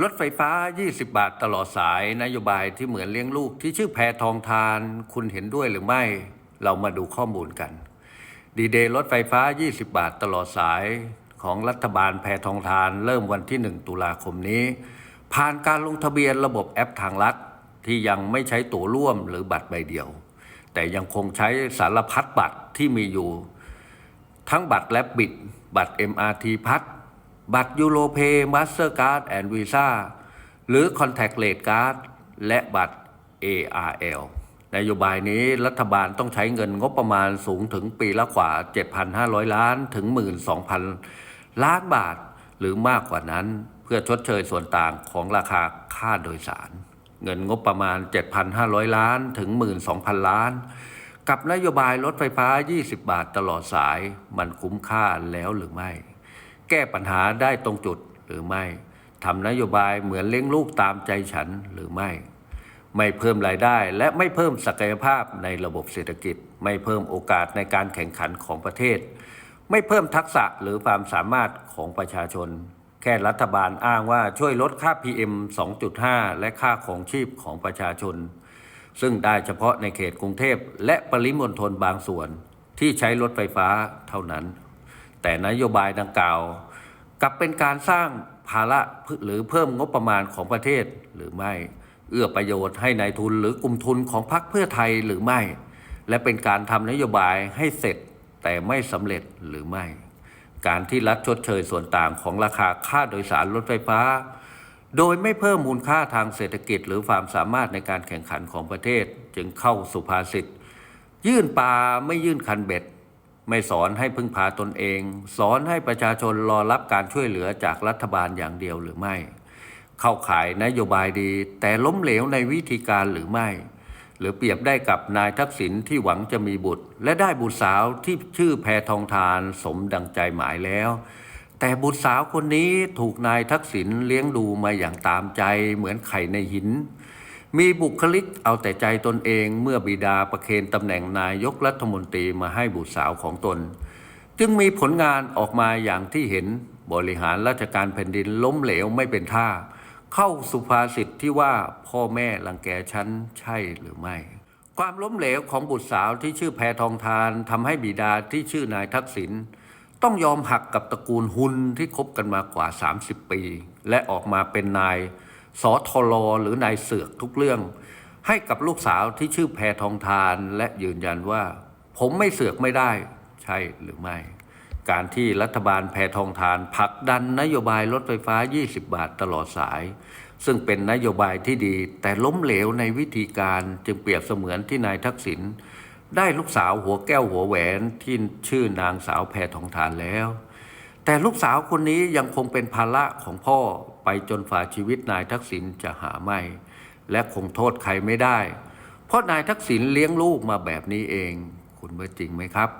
รถไฟฟ้า 20 บาทตลอดสายนโยบายที่เหมือนเลี้ยงลูกที่ชื่อแพทองทาน คุณเห็นด้วยหรือไม่ เรามาดูข้อมูลกัน ดีเดย์รถไฟฟ้า 20 บาทตลอดสายของรัฐบาลแพทองทาน เริ่มวันที่ 1 ตุลาคมนี้ ผ่านการลงทะเบียนระบบแอปทางลัดที่ยังไม่ใช้ตั๋วร่วมหรือบัตรใบเดียว แต่ยังคงใช้สารพัดบัตรที่มีอยู่ ทั้งบัตรแลบบิดบัตร MRT พัด บัตรยูโรเพย์มาสเตอร์การ์ดแอนด์วีซ่าหรือ Contact Rate Card และบัตร ARL นโยบายนี้รัฐบาลต้องใช้เงินงบประมาณสูงถึงปีละกว่า 7,500 ล้านถึง 12,000 ล้านบาท หรือมากกว่านั้น เพื่อชดเชยส่วนต่างของราคาค่าโดยสาร เงินงบประมาณ 7,500 ล้านถึง 12,000 ล้าน กับนโยบายรถไฟฟ้า 20 บาทตลอดสาย มันคุ้มค่าแล้วหรือไม่ แก้ปัญหาได้ตรงจุดหรือไม่ทำนโยบายเหมือนเลี้ยงลูกตามใจฉันหรือไม่ ไม่เพิ่มรายได้และไม่เพิ่มศักยภาพในระบบเศรษฐกิจ ไม่เพิ่มโอกาสในการแข่งขันของประเทศ ไม่เพิ่มทักษะหรือความสามารถของประชาชน แค่รัฐบาลอ้างว่าช่วยลดค่า PM 2.5 และค่าของชีพของประชาชน ซึ่งได้เฉพาะในเขตกรุงเทพและปริมณฑลบางส่วนที่ใช้รถไฟฟ้าเท่านั้น แต่นโยบายดังกล่าว กับเป็นการสร้างภาระหรือเพิ่มงบประมาณของประเทศหรือไม่ เอื้อประโยชน์ให้ในายทุนหรือกลุ่มทุนของพรรคเพื่อไทยหรือไม่ และเป็นการทำนโยบายให้เสร็จแต่ไม่สำเร็จหรือไม่ การที่รัฐชดเชยส่วนต่างของราคาค่าโดยสารรถไฟฟ้า โดยไม่เพิ่มมูลค่าทางเศรษฐกิจ หรือความสามารถในการแข่งขันของประเทศ จึงเข้าสุภาษิตยื่นปลาไม่ยื่นคันเบ็ด ไม่สอนให้พึ่งพาตนเอง สอนให้ประชาชนรอรับการช่วยเหลือจากรัฐบาลอย่างเดียวหรือไม่ เข้าข่ายนโยบายดี แต่ล้มเหลวในวิธีการหรือไม่ หรือเปรียบได้กับนายทักษิณที่หวังจะมีบุตร และได้บุตรสาวที่ชื่อแพทองทานสมดังใจหมายแล้ว แต่บุตรสาวคนนี้ถูกนายทักษิณเลี้ยงดูมาอย่างตามใจเหมือนไข่ในหิน มีบุคลิกเอาแต่ใจตนเองเมื่อบิดาประเคนตำแหน่งนายกรัฐมนตรีมาให้บุตรสาวของตน จึงมีผลงานออกมาอย่างที่เห็นบริหารราชการแผ่นดินล้มเหลวไม่เป็นท่า เข้าสุภาษิตที่ว่าพ่อแม่รังแกฉันใช่หรือไม่ ความล้มเหลวของบุตรสาวที่ชื่อแพทองทานทำให้บิดาที่ชื่อนายทักษิณต้องยอมหักกับตระกูลหุนที่คบกันมากว่า 30 ปี และออกมาเป็นนาย สอทลหรือนายเสือกทุกเรื่อง ให้กับลูกสาวที่ชื่อแพทองทานและยืนยันว่า ผมไม่เสือกไม่ได้ ใช่หรือไม่ การที่รัฐบาลแพทองทานผลักดันนโยบายรถไฟฟ้า 20 บาทตลอดสาย ซึ่งเป็นนโยบายที่ดี แต่ล้มเหลวในวิธีการจึงเปรียบเสมือนที่นายทักษิณได้ลูกสาวหัวแก้วหัวแหวนที่ชื่อนางสาวแพทองทานแล้ว แต่ลูกสาวคนนี้ยังคงเป็นภาระของพ่อ ไปจนฝ่าชีวิตนายทักษิณจะหาไม่ และคงโทษใครไม่ได้ เพราะนายทักษิณเลี้ยงลูกมาแบบนี้เอง คุณว่าจริงไหมครับ